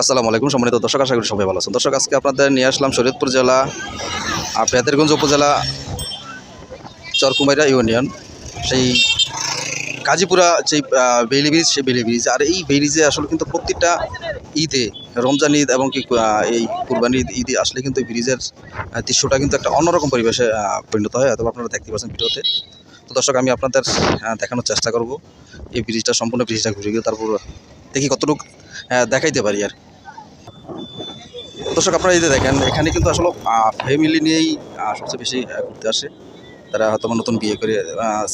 আসসালামু আলাইকুম সম্মানিত দর্শক আশা করি সবাই ভালো আছেন। দর্শক আজকে আপনাদের নিয়ে আসলাম শরীয়তপুর জেলা আহ, পেয়াদেরগঞ্জ উপজেলা চরকুমাইরা ইউনিয়ন। সেই গাজীপুরা যে আহ, বেইলি ব্রিজ সেই বেইলি ব্রিজ। আর এই ব্রিজে আসলে কিন্তু প্রত্যেকটা ঈদে রমজান ঈদ এবং কি এই কুরবানি ঈদ ঈদে আসলে কিন্তু ব্রিজের দৃশ্যটা কিন্তু একটা অন্যরকম পরিবেশে পরিণত হয়। অথবা আপনারা দেখতে পাচ্ছেন ভিডিওতে। তো দর্শক আমি আপনাদের দেখানোর চেষ্টা করব। এই ব্রিজটা সম্পূর্ণ ব্রিজটা ঘুরে গিয়ে তারপর দেখি কতটুকু দেখাইতে পারি আর দর্শক, আপনারা এই যে দেখেন, এখানে কিন্তু আসলে ফ্যামিলি নিয়েই সবচেয়ে বেশি ঘুরতে আসে। তারা হয়তো নতুন বিয়ে করে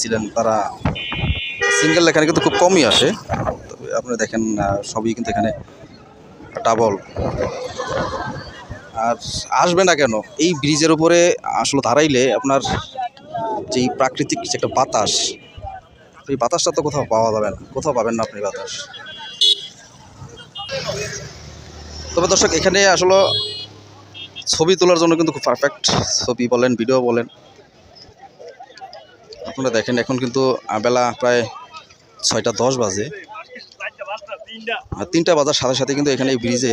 ছিলেন, তারা সিঙ্গেল এখানে কিন্তু খুব কমই আসে। তবে আপনারা দেখেন সবই কিন্তু এখানে ডাবল আর আসবে না কেন, এই ব্রিজের উপরে আসলে দাঁড়াইলে আপনার যেই প্রাকৃতিক যে একটা বাতাস, এই বাতাসটা তো কোথাও পাওয়া যাবে না, কোথাও পাবেন না আপনি বাতাস। তবে দর্শক, এখানে আসলে ছবি তোলার জন্য কিন্তু খুব পারফেক্ট ছবি বলেন ভিডিও বলেন। আপনারা দেখেন, এখন কিন্তু বেলা প্রায় ছয়টা দশ বাজে। আর তিনটা বাজার সাথে সাথে কিন্তু এখানে এই ব্রিজে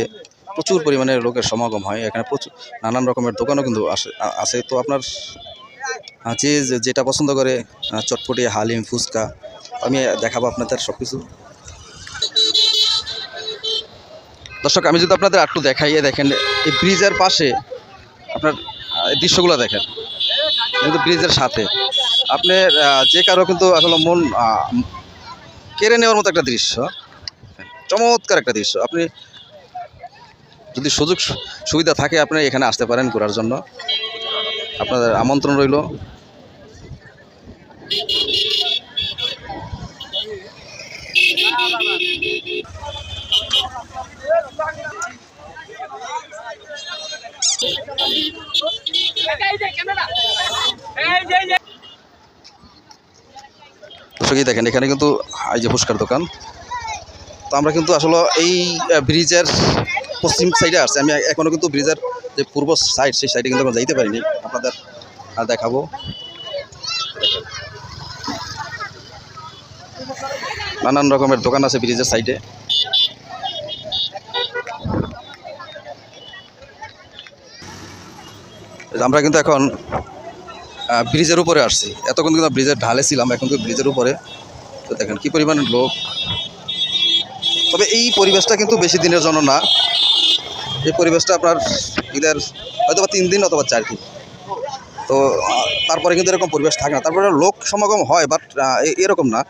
প্রচুর পরিমাণে লোকের সমাগম হয়। এখানে প্রচুর নানান রকমের দোকানও কিন্তু আসে আছে। তো আপনার যে যেটা পছন্দ করে চটপটি, হালিম, ফুচকা, আমি দেখাবো আপনাদের সব কিছু দর্শক আমি যদি আপনাদের একটু দেখাই দেখেন এই ব্রিজের পাশে আপনার দৃশ্যগুলো দেখেন কিন্তু ব্রিজের সাথে। আপনি আহ, যে কারও কিন্তু আসলে মন কেড়ে নেওয়ার মতো একটা দৃশ্য। চমৎকার একটা দৃশ্য। আপনি যদি সুযোগ সুবিধা থাকে আপনি এখানে আসতে পারেন ঘোরার জন্য। আপনাদের আমন্ত্রণ রইল। দেখেন, এখানে কিন্তু এই যে ফুচকার দোকান। তো আমরা কিন্তু আসলে এই ব্রিজের পশ্চিম সাইডে আসছে। আমি এখনও কিন্তু ব্রিজের যে পূর্ব সাইড সেই সাইডে কিন্তু আমরা যাইতে পারিনি। আপনাদের দেখাবো। নানান রকমের দোকান আছে ব্রিজের সাইডে আমরা কিন্তু এখন ব্রিজের উপরে আসছি। এতক্ষণ কিন্তু ব্রিজের ঢালে ছিলাম, এখন কিন্তু ব্রিজের উপরে। তো দেখেন কী পরিমাণে লোক। তবে এই পরিবেশটা কিন্তু বেশি দিনের জন্য না। এই পরিবেশটা আপনার ঈদের হয়তো বা তিন দিন অথবা চার দিন। তো তারপরে কিন্তু এরকম পরিবেশ থাকে না। তারপরে লোক সমাগম হয় বাট এরকম না।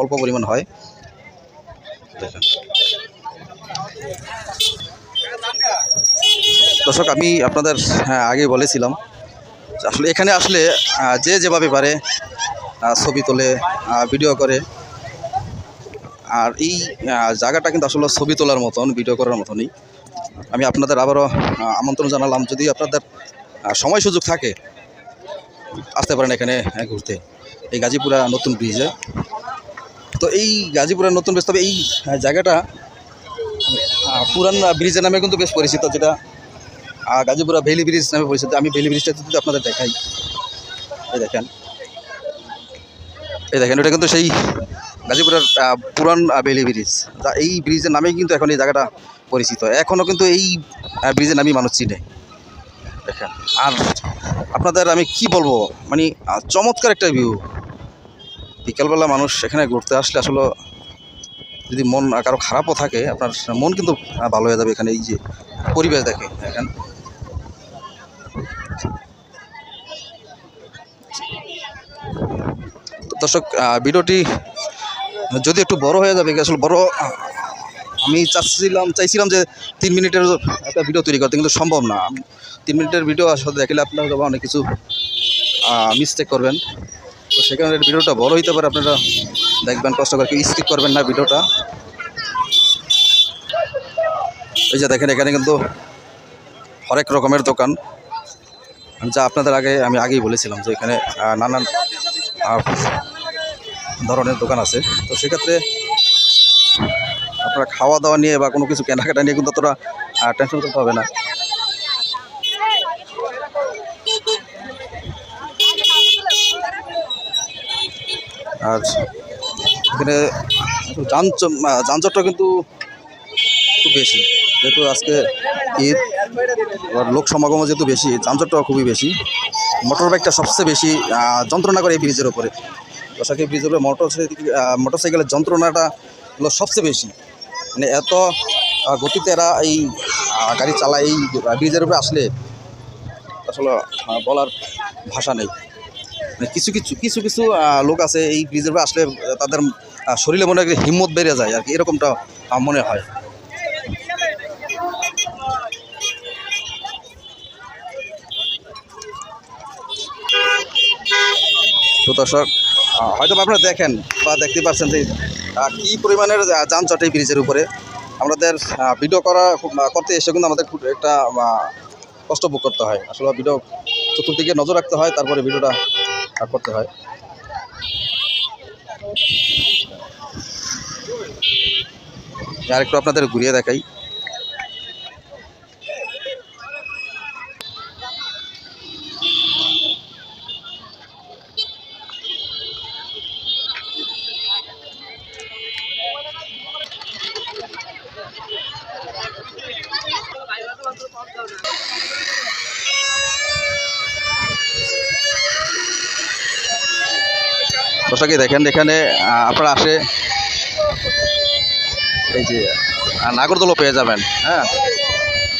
অল্প পরিমাণ হয়। দেখেন। দর্শক আমি আপনাদের হ্যাঁ আগে বলেছিলাম আসলে এখানে আসলে যে যেভাবে পারে ছবি তোলে ভিডিও করে আর এই জায়গাটা কিন্তু আসলে ছবি তোলার মতন ভিডিও করার মতনই। আমি আপনাদের আবারও আমন্ত্রণ জানালাম যদি আপনাদের সময় সুযোগ থাকে আসতে পারেন এখানে আহ, ঘুরতে। এই গাজীপুরা নতুন ব্রিজে তো এই গাজীপুরা নতুন ব্রিজ তবে এই জায়গাটা পুরান ব্রিজের নামে কিন্তু বেশ পরিচিত যেটা গাজীপুরা ভেলি ব্রিজ নামে পরিচিত। আমি ভেলি ব্রিজটা যদি আপনাদের দেখাই। এই দেখেন। এই দেখেন এটা কিন্তু সেই গাজীপুরের পুরান বেলি ব্রিজ। তা এই ব্রিজের নামেই কিন্তু এখন এই জায়গাটা পরিচিত। এখনও কিন্তু এই ব্রিজের নামই মানুষ চিনে। দেখেন, আর আপনাদের আমি কি বলব? মানে চমৎকার একটা ভিউ বিকালবেলা মানুষ এখানে ঘুরতে আসলে আসলে যদি মন কারও খারাপও থাকে, আপনার মন কিন্তু ভালো হয়ে যাবে এখানে। এই যে পরিবেশ দেখে দেখেন। দর্শক ভিডিওটি যদি একটু বড় হয়ে যাবে, আসলে বড় আমি চাচ্ছিলাম চাইছিলাম যে তিন মিনিটের একটা ভিডিও তৈরি করতে, কিন্তু সম্ভব না। তিন মিনিটের ভিডিও আসলে দেখলে আপনারা হয়তো অনেক কিছু মিস্টেক করবেন। তো সেখানে ভিডিওটা বড় হইতে পারে, আপনারা দেখবেন, কষ্ট করে স্কিপ করবেন না ভিডিওটা। এই যে দেখেন, এখানে কিন্তু হরেক রকমের দোকান। যা আপনাদের আগে, আমি আগেই বলেছিলাম যে এখানে নানান ধরনের দোকান আছে। তো সেক্ষেত্রে আপনারা খাওয়া দাওয়া নিয়ে বা কোনো কিছু কেনাকাটা নিয়ে কিন্তু অতটা টেনশন করতে হবে না। আর এখানে যান যানজটটা কিন্তু খুব বেশি। যেহেতু আজকে ঈদ আবার লোক সমাগমও যেহেতু বেশি, যানজটটাও খুবই বেশি মোটর বাইকটা সবচেয়ে বেশি যন্ত্রণা করে এই ব্রিজের ওপরে বসাকি ব্রিজের উপরে মোটর মোটর সাইকেলের যন্ত্রণাটা হলো সবচেয়ে বেশি। মানে এত গতিতে এরা এই গাড়ি চালায়, এই ব্রিজের উপরে আসলে আসলে বলার ভাষা নেই। মানে কিছু কিছু কিছু কিছু লোক আছে এই ব্রিজের উপরে আসলে তাদের শরীরে মনে হয় হিম্মত বেড়ে যায়, আর কি, এরকমটা মনে হয়। তো দর্শক হয়তো আপনারা দেখেন বা দেখতে পাচ্ছেন যে কী পরিমাণের যানজট এই ব্রিজের উপরে। আমাদের ভিডিও করা করতে এসে কিন্তু আমাদের একটা কষ্ট ভোগ করতে হয়। আসলে ভিডিও চতুর্দিকে নজর রাখতে হয়, তারপরে ভিডিওটা করতে হয়। আরেকটু আপনাদের ঘুরিয়ে দেখাই। দর্শকই দেখেন এখানে আপনারা আসে এই যে নাগরদোলা পেয়ে যাবেন হ্যাঁ?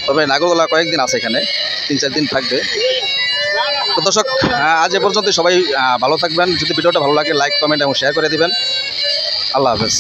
তবে নাগরদোলা কয়েকদিন আছে এখানে, তিন, চার দিন থাকবে। তো দর্শক আজ এ পর্যন্ত সবাই ভালো থাকবেন। যদি ভিডিওটা ভালো লাগে লাইক কমেন্ট এবং শেয়ার করে দেবেন। আল্লাহ হাফেজ।